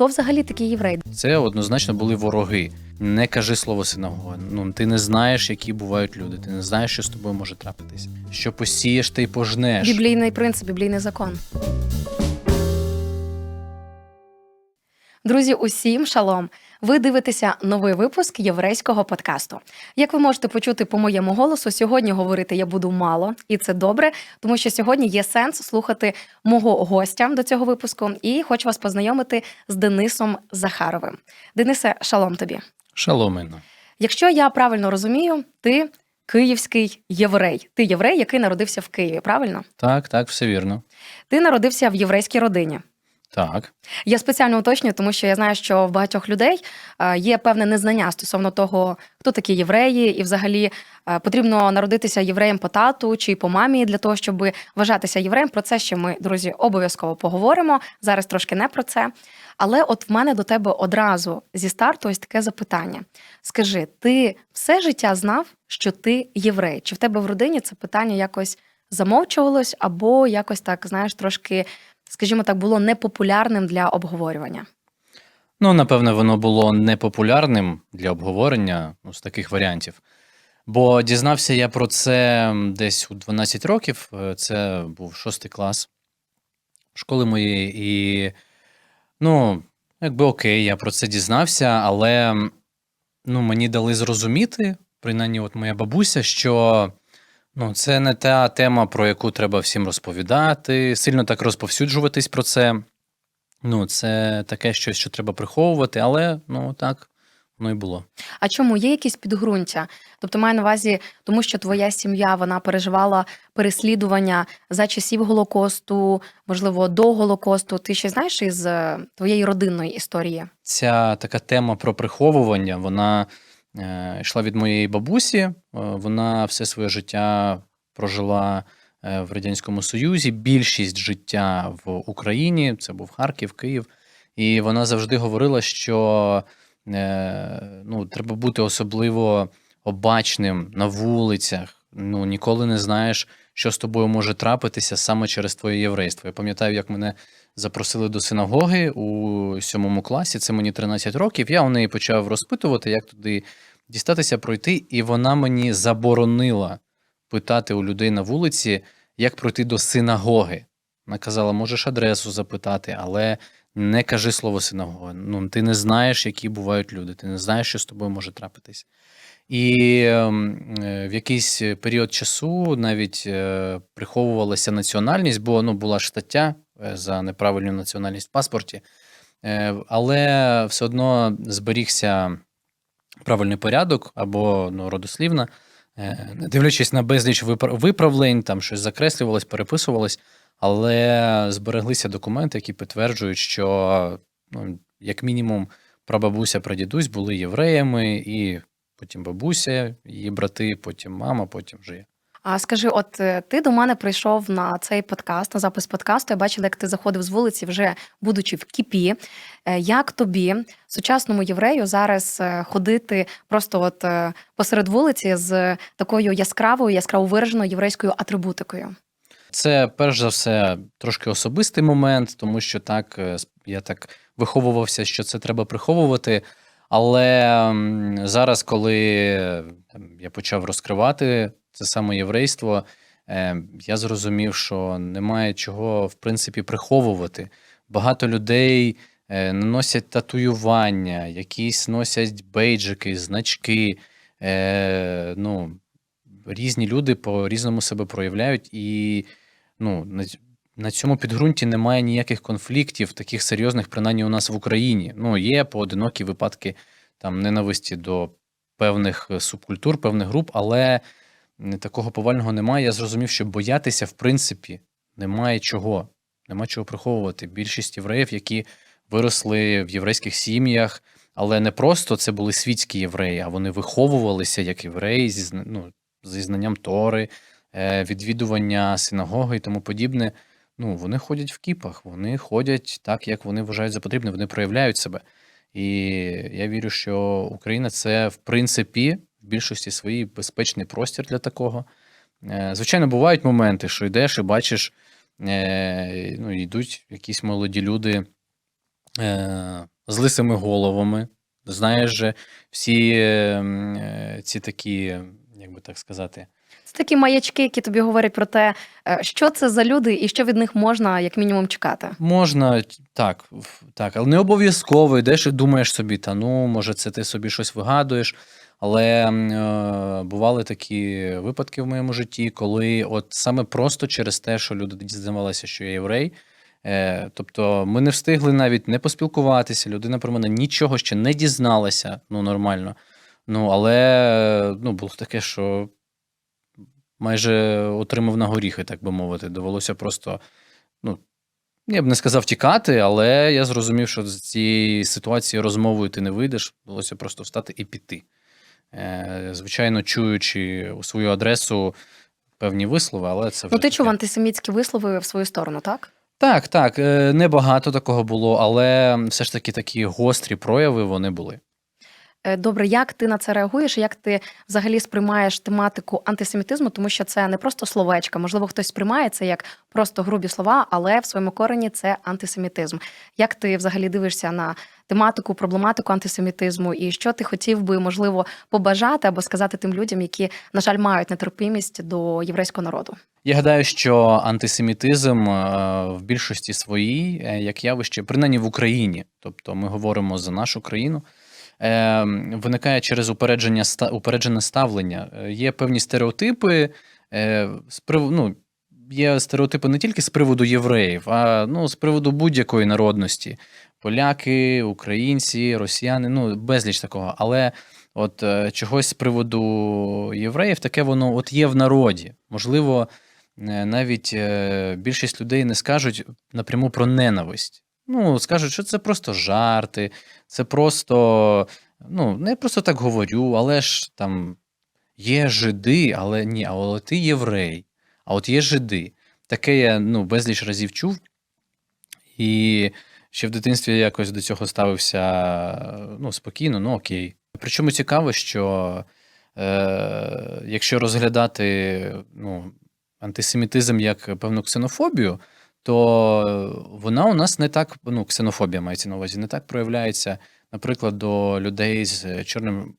хто взагалі такий єврей? Це однозначно були вороги. Не кажи слово синагога. Ну ти не знаєш, які бувають люди. Ти не знаєш, що з тобою може трапитись. Що посієш, ти й пожнеш. Біблійний принцип, біблійний закон. Друзі, усім шалом! Ви дивитеся новий випуск єврейського подкасту. Як ви можете почути по моєму голосу, сьогодні говорити я буду мало, і це добре, тому що сьогодні є сенс слухати мого гостя до цього випуску. І хочу вас познайомити з Денисом Захаровим. Денисе, шалом тобі. Шаломино. Якщо я правильно розумію, ти київський єврей. Ти єврей, який народився в Києві, правильно? Так, так, все вірно. Ти народився в єврейській родині. Так. Я спеціально уточнюю, тому що я знаю, що в багатьох людей е, є певне незнання стосовно того, хто такі євреї, і взагалі е, потрібно народитися євреєм по тату чи по мамі для того, щоб вважатися євреєм. Про це ще ми, друзі, обов'язково поговоримо. Зараз трошки не про це. Але от в мене до тебе одразу зі старту ось таке запитання: скажи, ти все життя знав, що ти єврей? Чи в тебе в родині це питання якось замовчувалось, або якось так, знаєш, трошки скажімо так, було непопулярним для обговорювання. Ну, напевне, воно було непопулярним для обговорення ну, з таких варіантів. Бо дізнався я про це десь у 12 років. Е, Це був шостий клас школи моєї, і ну, якби окей, я про це дізнався, але ну, мені дали зрозуміти, принаймні, от моя бабуся, що ну, це не та тема, про яку треба всім розповідати, сильно так розповсюджуватись про це. Ну, це таке щось, що треба приховувати, але ну так воно і було. А чому є якісь підґрунтя? Тобто маю на увазі, тому що твоя сім'я вона переживала переслідування за часів Голокосту, можливо, до Голокосту. Ти ще знаєш із е, твоєї родинної історії? Ця така тема про приховування, вона йшла від моєї бабусі. Е, Вона все своє життя прожила е, в Радянському Союзі. Більшість життя в Україні це був Харків, Київ. І вона завжди говорила, що е, ну, треба бути особливо обачним на вулицях. Ну, ніколи не знаєш, що з тобою може трапитися саме через твоє єврейство. Я пам'ятаю, як мене запросили до синагоги у сьомому класі, це мені 13 років. Я у неї почав розпитувати, як туди дістатися, пройти, і вона мені заборонила питати у людей на вулиці, як пройти до синагоги. Вона казала, можеш адресу запитати, але не кажи слово синагога. Ну, ти не знаєш, які бувають люди, ти не знаєш, що з тобою може трапитись. І ем, е, в якийсь період часу навіть е, приховувалася національність, бо ну, була ж стаття за неправильну національність в паспорті, Е, але все одно зберігся правильний порядок або ну, родослівна, Е, не дивлячись на безліч випра- виправлень, там щось закреслювалось, переписувалось, але збереглися документи, які підтверджують, що ну, як мінімум прабабуся, прадідусь були євреями, і потім бабуся, її брати, потім мама, потім вже. А скажи, от е, ти до мене прийшов на цей подкаст, на запис подкасту. Я бачила, як ти заходив з вулиці, вже будучи в кіпі. Е, Як тобі, сучасному єврею, зараз е, ходити просто от посеред вулиці з такою яскравою, яскраво вираженою єврейською атрибутикою? Це перш за все трошки особистий момент, тому що так я так виховувався, що це треба приховувати. Але зараз, коли я почав розкривати це саме єврейство, е, я зрозумів, що немає чого в принципі приховувати. Багато людей е, носять татуювання, якісь носять бейджики, значки. Е, ну, різні люди по-різному себе проявляють, і ну, на, цьому підґрунті немає ніяких конфліктів, таких серйозних, принаймні у нас в Україні. Ну, є поодинокі випадки там ненависті до певних е, субкультур, певних груп, але такого повального немає. Я зрозумів, що боятися, в принципі, немає чого. Нема чого приховувати. Більшість євреїв, які виросли в єврейських сім'ях, але не просто це були світські євреї, а вони виховувалися як євреї зі, ну, зі знанням Тори, е, відвідування синагоги і тому подібне. Ну, вони ходять в кіпах, вони ходять так, як вони вважають за потрібне, вони проявляють себе. І я вірю, що Україна це в принципі в більшості своїй безпечний простір для такого. Е, Звичайно, бувають моменти, що йдеш і бачиш, е, ну, йдуть якісь молоді люди е, з лисими головами. Знаєш, же, всі ці такі, як би так сказати, Це такі маячки, які тобі говорять про те, що це за люди і що від них можна як мінімум чекати. Можна так, так, але не обов'язково йдеш і думаєш собі, та ну, може, це ти собі щось вигадуєш. Але е, бували такі випадки в моєму житті, коли от саме просто через те, що люди дізнавалися, що я єврей. Е, тобто ми не встигли навіть не поспілкуватися, людина про мене нічого ще не дізналася, ну нормально. Ну, але ну, було таке, що майже отримав на горіхи, так би мовити. Довелося просто, ну, я б не сказав тікати, але я зрозумів, що з цієї ситуації розмовою ти не вийдеш, довелося просто встати і піти. Е, Звичайно, чуючи у свою адресу певні вислови, але це вже. Ну, ти таке. чув антисемітські вислови в свою сторону, так? Так, так, е, небагато такого було, але все ж таки такі гострі прояви вони були. Е, Добре, як ти на це реагуєш? Як ти взагалі сприймаєш тематику антисемітизму? Тому що це не просто словечка. Можливо, хтось сприймає це як просто грубі слова, але в своєму корені це антисемітизм. Як ти взагалі дивишся на тематику, проблематику антисемітизму, і що ти хотів би можливо побажати або сказати тим людям, які, на жаль, мають нетерпімість до єврейського народу? Я гадаю, що антисемітизм е, в більшості своїй, е, як явище, принаймні в Україні, тобто ми говоримо за нашу країну, е, виникає через упередження упереджене ставлення. Є певні стереотипи, з прив- ну, є стереотипи не тільки з приводу євреїв, а ну, з приводу будь-якої народності. Поляки, українці, росіяни, ну безліч такого. Але от е, чогось з приводу євреїв, таке воно от є в народі. Можливо, е, навіть е, більшість людей не скажуть напряму про ненависть. Ну, скажуть, що це просто жарти, це просто, ну, не просто так говорю, але ж там є жиди, але ні, а от ти єврей, а от є жиди. Таке я ну, безліч разів чув. І ще в дитинстві якось до цього ставився ну, спокійно, ну окей. Причому цікаво, що е, якщо розглядати ну, антисемітизм як певну ксенофобію, то вона у нас не так, ну, ксенофобія мається на увазі, не так проявляється, наприклад, до людей з чорним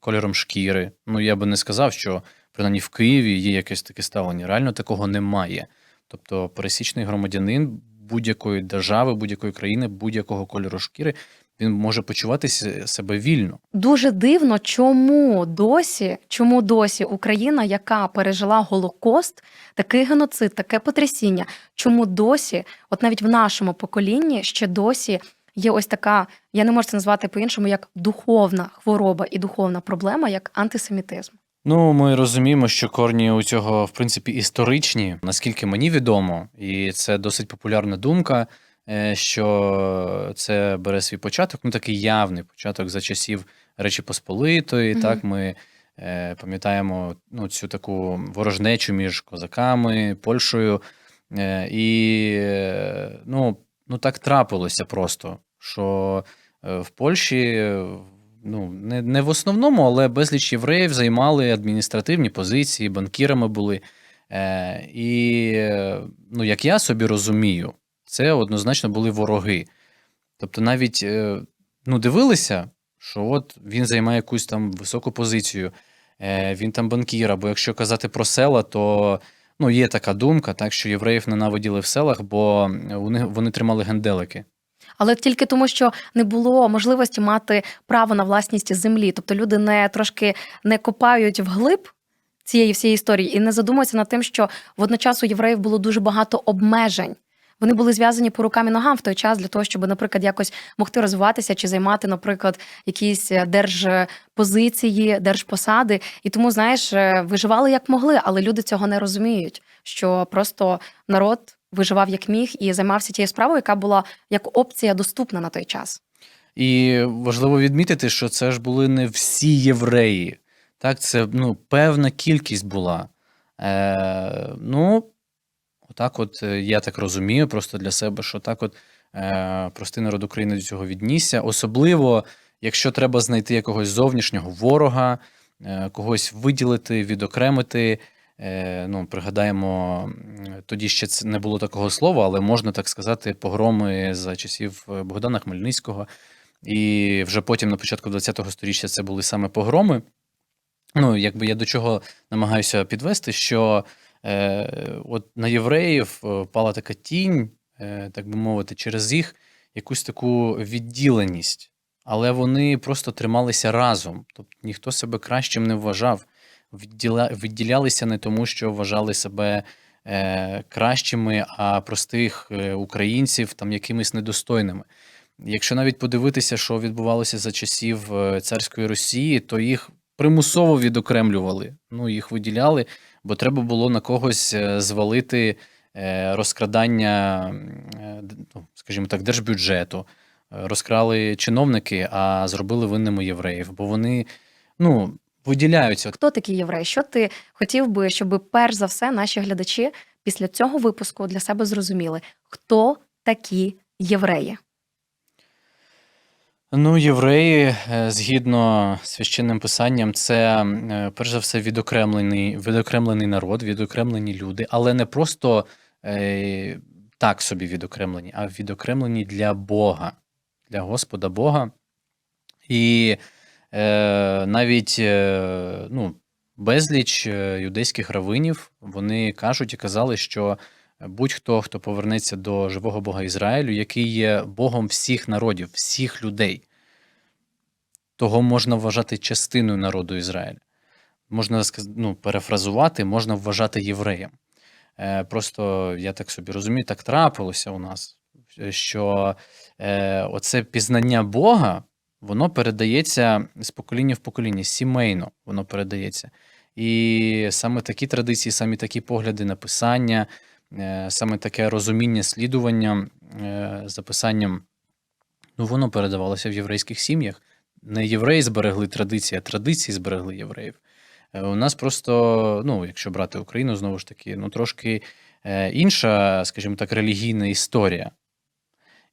кольором шкіри. Ну, я би не сказав, що принаймні в Києві є якесь таке ставлення. Реально такого немає. Тобто пересічний громадянин будь-якої держави, будь-якої країни, будь-якого кольору шкіри, він може почуватися себе вільно. Дуже дивно, чому досі, чому досі Україна, яка пережила Голокост, такий геноцид, таке потрясіння, чому досі, от навіть в нашому поколінні, ще досі є ось така, я не можу це назвати по-іншому, як духовна хвороба і духовна проблема, як антисемітизм. Ну, ми розуміємо, що корні у цього, в принципі, історичні, наскільки мені відомо, і це досить популярна думка, е, що це бере свій початок, ну такий явний початок за часів Речі Посполитої. Мгм. Так, ми е, пам'ятаємо ну, цю таку ворожнечу між козаками, Польщею. Е, і ну, ну, так трапилося просто, що в Польщі ну, не, не в основному, але безліч євреїв займали адміністративні позиції, банкірами були. Е, і, ну, як я собі розумію, це однозначно були вороги. Тобто навіть е, ну, дивилися, що от він займає якусь там високу позицію, е, він там банкір, або якщо казати про села, то ну, є така думка, так, що євреїв ненавиділи в селах, бо вони, вони тримали генделики. Але тільки тому, що не було можливості мати право на власність землі. Тобто люди не трошки не копають вглиб цієї всієї історії і не задумуються над тим, що водночас у євреїв було дуже багато обмежень. Вони були зв'язані по рукам і ногам в той час для того, щоб, наприклад, якось могти розвиватися чи займати, наприклад, якісь держпозиції, держпосади. І тому, знаєш, е, виживали як могли, але люди цього не розуміють. Що просто народ виживав як міг і займався тією справою, яка була як опція доступна на той час. І важливо відмітити, що це ж були не всі євреї. Так, це ну, певна кількість була. Е, ну, отак, от е, я так розумію, просто для себе, що так, от е, простий народ України до цього віднісся. Особливо, якщо треба знайти якогось зовнішнього ворога, е, когось виділити, відокремити. Е, ну, пригадаємо, тоді ще це не було такого слова, але можна так сказати, погроми за часів е, Богдана Хмельницького. І вже потім, на початку ХХ століття, це були саме погроми. Ну, якби я до чого намагаюся підвести, що е, от на євреїв е, впала така тінь, е, так би мовити, через їх якусь таку відділеність. Але вони просто трималися разом. Тобто ніхто себе кращим не вважав. Відділя, відділялися не тому, що вважали себе е, кращими, а простих е, українців там якимись недостойними. Якщо навіть подивитися, що відбувалося за часів е, царської Росії, то їх примусово відокремлювали. Ну, їх виділяли, бо треба було на когось звалити розкрадання, ну, скажімо так, держбюджету. Розкрали чиновники, а зробили винними євреїв, бо вони ну, виділяються. Хто такий єврей? Що ти хотів би, щоб перш за все наші глядачі після цього випуску для себе зрозуміли, хто такі євреї? Ну, євреї, е, згідно з священним писанням, це е, перш за все відокремлений, відокремлений народ, відокремлені люди, але не просто е, так собі відокремлені, а відокремлені для Бога, для Господа Бога. І навіть е, ну, безліч е, юдейських равинів вони кажуть і казали, що будь-хто, хто повернеться до живого Бога Ізраїлю, який є Богом всіх народів, всіх людей, того можна вважати частиною народу Ізраїля. Можна ну, перефразувати, можна вважати євреєм. Е, Просто я так собі розумію, так трапилося у нас, що е, оце пізнання Бога, воно передається з покоління в покоління, сімейно воно передається. І саме такі традиції, саме такі погляди на писання, е, саме таке розуміння слідування е, за писанням, ну, воно передавалося в єврейських сім'ях. Не євреї зберегли традиції, а традиції зберегли євреїв. Е, У нас просто, ну, якщо брати Україну, знову ж таки, ну, трошки інша, скажімо так, релігійна історія.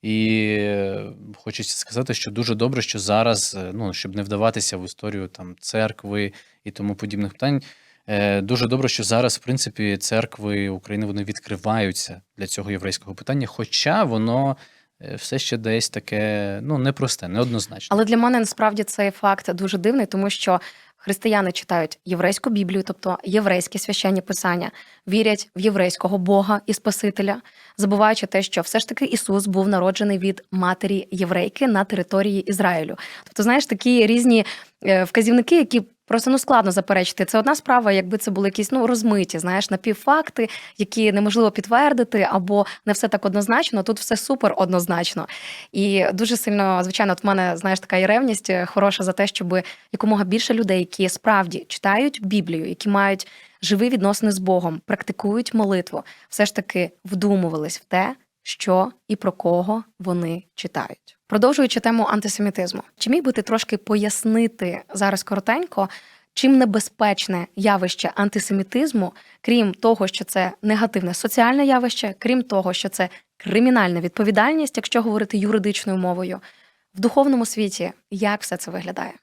І е, хочеться сказати, що дуже добре, що зараз, е, ну, щоб не вдаватися в історію там, церкви і тому подібних питань, е, дуже добре, що зараз, в принципі, церкви України вони відкриваються для цього єврейського питання, хоча воно е, все ще десь таке ну, непросте, неоднозначне. Але для мене насправді цей факт дуже дивний, тому що християни читають єврейську Біблію, тобто єврейські священні писання, вірять в єврейського Бога і Спасителя, забуваючи те, що все ж таки Ісус був народжений від матері єврейки на території Ізраїлю. Тобто, знаєш, такі різні е, вказівники, які. Просто ну складно заперечити. Це одна справа, якби це були якісь ну розмиті, знаєш, напівфакти, які неможливо підтвердити, або не все так однозначно. Тут все супер однозначно. І дуже сильно, звичайно, от в мене знаєш така є ревність е, хороша за те, щоб якомога більше людей, які справді читають Біблію, які мають живі відносини з Богом, практикують молитву, все ж таки вдумувались в те, що і про кого вони читають. Продовжуючи тему антисемітизму, чи міг би ти трошки пояснити зараз коротенько, чим небезпечне явище антисемітизму, крім того, що це негативне соціальне явище, крім того, що це кримінальна відповідальність, якщо говорити юридичною мовою, в духовному світі як все це виглядає?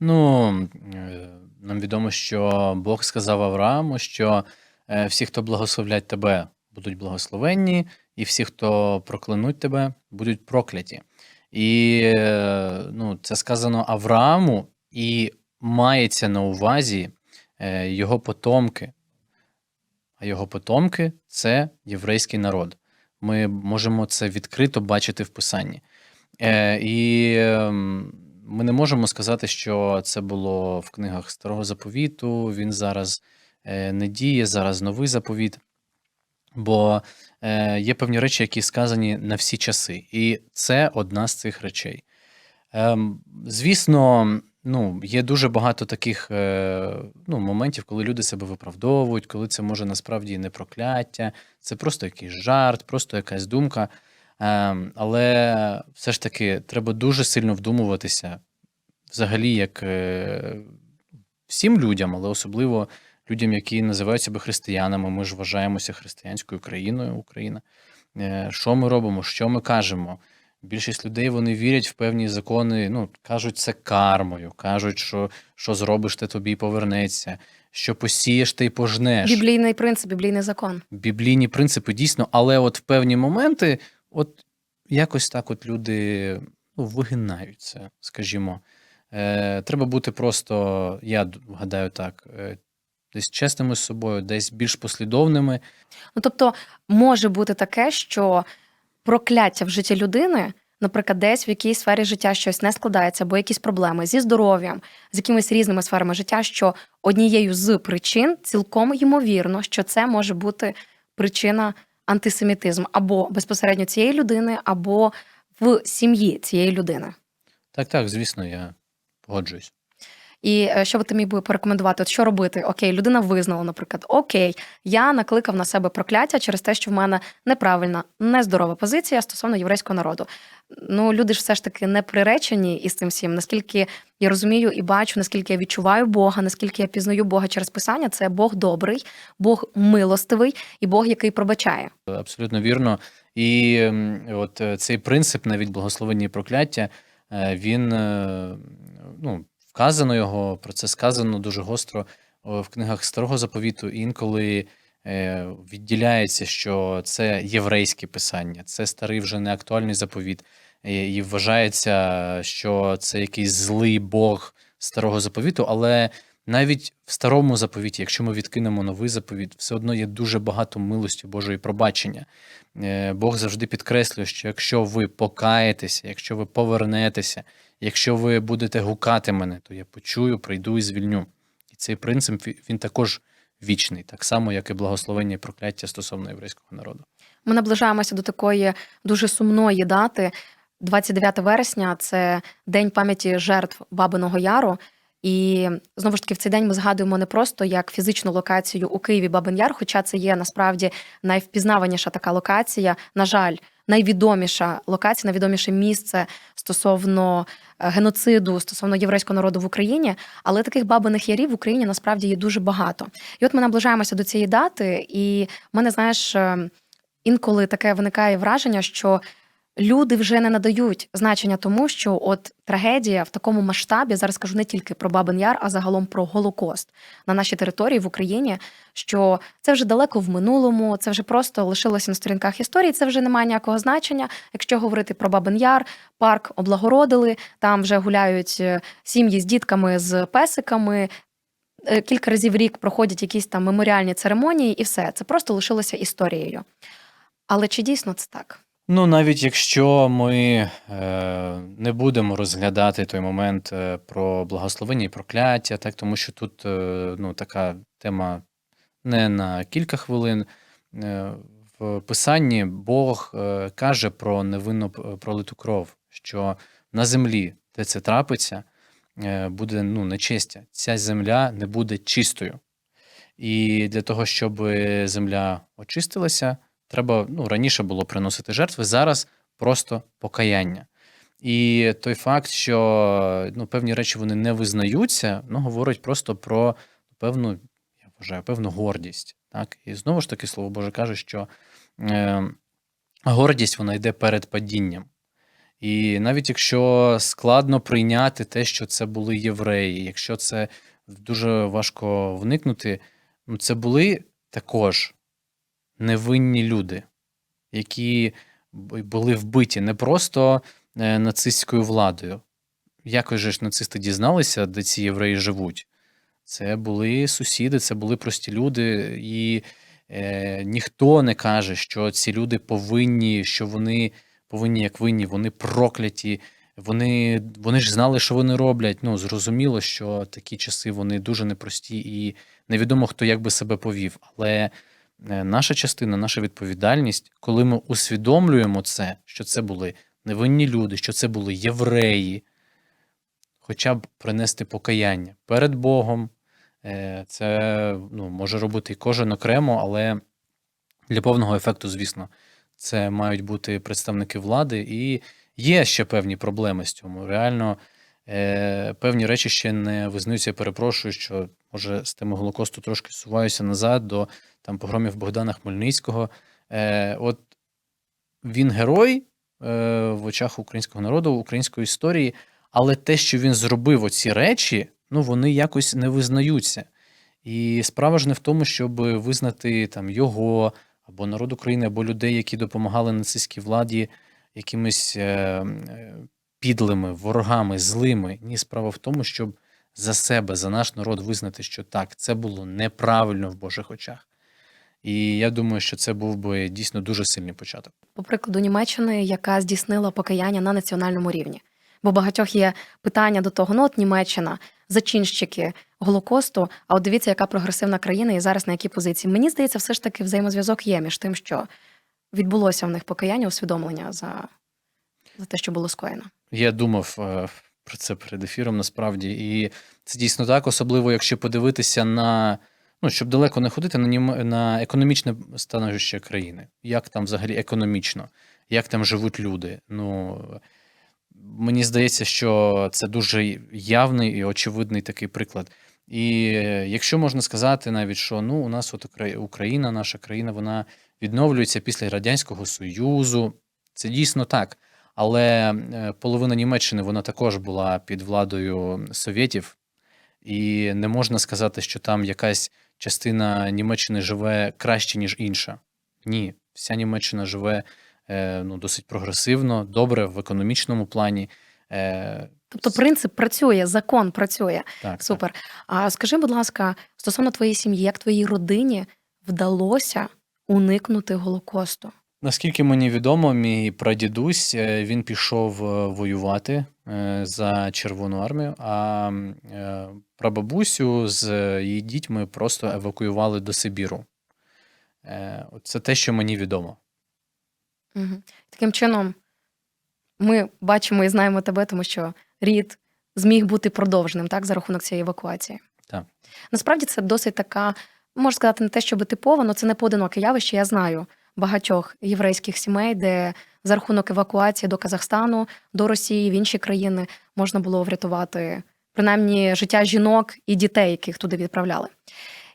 Ну, е, нам відомо, що Бог сказав Аврааму, що е, всі, хто благословлять тебе, будуть благословенні, і всі, хто проклянуть тебе, будуть прокляті. І е, ну, це сказано Аврааму, і мається на увазі е, його потомки. А його потомки це єврейський народ. Ми можемо це відкрито бачити в Писанні. Е, і ем, ми не можемо сказати, що це було в книгах Старого Заповіту. Він зараз е, не діє, зараз новий заповіт. Бо є певні речі, які сказані на всі часи. І це одна з цих речей. Ем, звісно, ну, є дуже багато таких е, ну, моментів, коли люди себе виправдовують, коли це може насправді не прокляття, це просто якийсь жарт, просто якась думка. Ем, але все ж таки треба дуже сильно вдумуватися, взагалі, як е, всім людям, але особливо людям, які називають себе християнами. Ми ж вважаємося християнською країною Україна. Е, Що ми робимо, що ми кажемо? Більшість людей вони вірять в певні закони, ну, кажуть це кармою, кажуть, що, що зробиш, те тобі повернеться, що посієш, ти й пожнеш Біблійний принцип, біблійний закон. біблійні принципи дійсно, але от в певні моменти, от якось так от люди ну, вигинають це, скажімо. Е, треба бути просто, я гадаю так, е, десь чесними з собою, десь більш послідовними. Ну тобто може бути таке, що прокляття в житті людини, наприклад, десь в якійсь сфері життя щось не складається, або якісь проблеми зі здоров'ям, з якимись різними сферами життя, що однією з причин цілком ймовірно, що це може бути причина антисемітизму або безпосередньо цієї людини, або в сім'ї цієї людини. Так, так, звісно, я погоджуюсь. І е, що би ти міг би порекомендувати? От що робити? Окей, людина визнала, наприклад, окей, я накликав на себе прокляття через те, що в мене неправильна, нездорова позиція стосовно єврейського народу. Ну, люди ж все ж таки не приречені із цим всім. Наскільки я розумію і бачу, наскільки я відчуваю Бога, наскільки я пізнаю Бога через писання, це Бог добрий, Бог милостивий і Бог, який пробачає. Абсолютно вірно. І от е, цей принцип навіть благословення і прокляття, е, він ну, вказано його, про це сказано дуже гостро в книгах Старого Заповіту. Інколи е, відділяється, що це єврейське писання, це старий вже не актуальний заповіт. І і вважається, що це якийсь злий Бог старого заповіту, але навіть в старому заповіті, якщо ми відкинемо новий заповіт, все одно є дуже багато милості Божої пробачення. Е, Бог завжди підкреслює, що якщо ви покаєтеся, якщо ви повернетеся, якщо ви будете гукати мене, то я почую, прийду і звільню. І цей принцип він- також вічний, так само, як і благословення і прокляття стосовно єврейського народу. Ми наближаємося до такої дуже сумної дати. 29 вересня це день пам'яті жертв Бабиного Яру. І знову ж таки, в цей день ми згадуємо не просто як фізичну локацію у Києві Бабин Яр, хоча це є насправді найвпізнаваніша така локація. На жаль, найвідоміша локація, найвідоміше місце стосовно е, геноциду стосовно єврейського народу в Україні. Але таких бабиних ярів в Україні насправді є дуже багато. І от ми наближаємося до цієї дати, і в мене, знаєш, е, інколи таке виникає враження, що люди вже не надають значення тому, що от трагедія в такому масштабі зараз кажу не тільки про Бабин Яр, а загалом про Голокост на нашій території в Україні. Що це вже далеко в минулому, це вже просто лишилося на сторінках історії. Це вже не має ніякого значення. Якщо говорити про Бабин Яр, парк облагородили, там вже гуляють е, сім'ї з дітками, з песиками. Е, Кілька разів в рік проходять якісь там меморіальні церемонії, і все це просто лишилося історією. Але чи дійсно це так? Ну, навіть якщо ми е, не будемо розглядати той момент е, про благословення і прокляття, так, тому що тут е, ну, така тема не на кілька хвилин. Е, в Писанні Бог е, каже про невинно пролиту кров, що на землі, де це трапиться, е, буде ну, нечестя. Ця земля не буде чистою. І для того, щоб земля очистилася, треба ну, раніше було приносити жертви, зараз просто покаяння. І той факт, що ну, певні речі вони не визнаються, ну, говорить просто про певну, я вважаю, певну гордість. Так? І знову ж таки, слово Боже каже, що е, гордість вона йде перед падінням. І навіть якщо складно прийняти те, що це були євреї, якщо це дуже важко вникнути, ну це були також невинні люди, які були вбиті не просто е, нацистською владою. Якось же ж нацисти дізналися, де ці євреї живуть. Це були сусіди, це були прості люди, і е, ніхто не каже, що ці люди повинні, що вони повинні як винні, вони прокляті. Вони, вони ж знали, що вони роблять. Ну, зрозуміло, що такі часи вони дуже непрості, і невідомо, хто як би себе повів. Але наша частина, наша відповідальність, коли ми усвідомлюємо це, що це були невинні люди, що це були євреї, хоча б принести покаяння перед Богом. Е, Це ну, може робити кожен окремо, але для повного ефекту, звісно, це мають бути представники влади, і є ще певні проблеми з цьому. Реально, е, певні речі ще не визнаються. Перепрошую, що може з теми Голокосту трошки суваюся назад до там погромів Богдана Хмельницького. Е, От він герой е, в очах українського народу, української історії, але те, що він зробив оці речі, ну вони якось не визнаються. І справа ж не в тому, щоб визнати там його або народ України, або людей, які допомагали нацистській владі якимись е, е, підлими, ворогами, злими. Ні, справа в тому, щоб за себе, за наш народ визнати, що так, це було неправильно в Божих очах. І я думаю, що це був би дійсно дуже сильний початок. По прикладу Німеччини, яка здійснила покаяння на національному рівні. Бо багатьох є питання до того: ну от Німеччина, зачинщики Голокосту. А от дивіться, яка прогресивна країна і зараз на якій позиції. Мені здається, все ж таки взаємозв'язок є між тим, що відбулося в них покаяння, усвідомлення за, за те, що було скоєно. Я думав е, про це перед ефіром насправді, і це дійсно так, особливо якщо подивитися на ну щоб далеко не ходити на на економічне становище країни. Як там взагалі економічно, як там живуть люди. Ну мені здається, що це дуже явний і очевидний такий приклад. І якщо можна сказати навіть, що ну у нас от Україна, наша країна, вона відновлюється після Радянського Союзу. Це дійсно так. Але е, половина Німеччини вона також була під владою совєтів, і не можна сказати, що там якась частина Німеччини живе краще, ніж інша. Ні, вся Німеччина живе е, ну, досить прогресивно, добре в економічному плані. Е, Тобто принцип працює, закон працює. так, Супер. А скажи, будь ласка, стосовно твоєї сім'ї, як твоїй родині вдалося уникнути Голокосту? Наскільки мені відомо, мій прадідусь е, він пішов е, воювати е, за Червону армію, а е, прабабусю з її дітьми просто евакуювали до Сибіру. Е, от Це те, що мені відомо. Таким чином, ми бачимо і знаємо тебе, тому що рід зміг бути продовженим так, за рахунок цієї евакуації. Так. Насправді це досить така, можна сказати, не те, щоб типово, але це не поодиноке явище. Я знаю багатьох єврейських сімей, де за рахунок евакуації до Казахстану, до Росії, в інші країни можна було врятувати принаймні життя жінок і дітей, яких туди відправляли.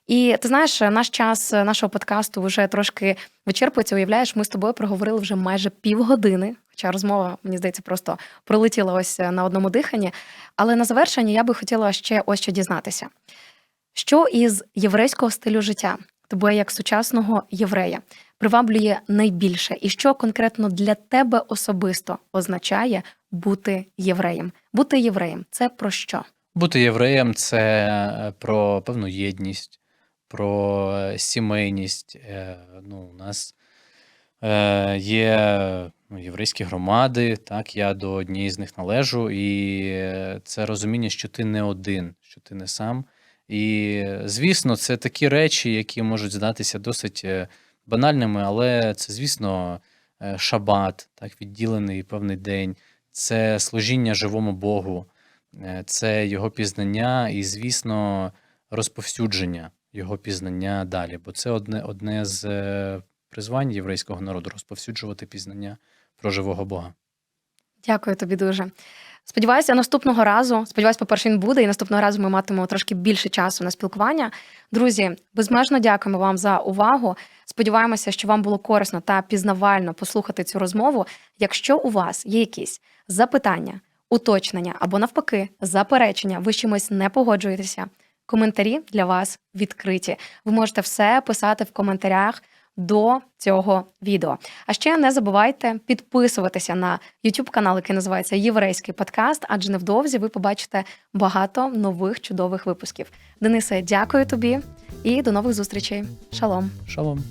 І ти знаєш, наш час нашого подкасту вже трошки вичерпується. Уявляєш, ми з тобою проговорили вже майже півгодини. Хоча розмова, мені здається, просто пролетіла ось на одному диханні. Але на завершення я би хотіла ще ось що дізнатися. Що із єврейського стилю життя тебе як сучасного єврея приваблює найбільше, і що конкретно для тебе особисто означає бути євреєм? Бути євреєм це про що? Бути євреєм це е, про певну єдність, про е, сімейність. Е, Ну, у нас є ну, єврейські громади, так, я до однієї з них належу, і це розуміння, що ти не один, що ти не сам. І, звісно, це такі речі, які можуть здатися досить банальними, але це, звісно, е, шабат, так, відділений певний день, це служіння живому Богу. Е, це його пізнання і, звісно, розповсюдження його пізнання далі. Бо це одне, одне з е, призвань єврейського народу розповсюджувати пізнання про живого Бога. Дякую тобі дуже. Сподіваюся, наступного разу, сподіваюся, по-перше, він буде, і наступного разу ми матимемо трошки більше часу на спілкування. Друзі, безмежно дякуємо вам за увагу. Сподіваємося, що вам було корисно та пізнавально послухати цю розмову. Якщо у вас є якісь запитання, уточнення або навпаки заперечення, ви з чимось не погоджуєтеся. Коментарі для вас відкриті. Ви можете все писати в коментарях до цього відео. А ще не забувайте підписуватися на YouTube канал, який називається Єврейський подкаст, адже невдовзі ви побачите багато нових чудових випусків. Денисе, дякую тобі і до нових зустрічей. Шалом! Шалом!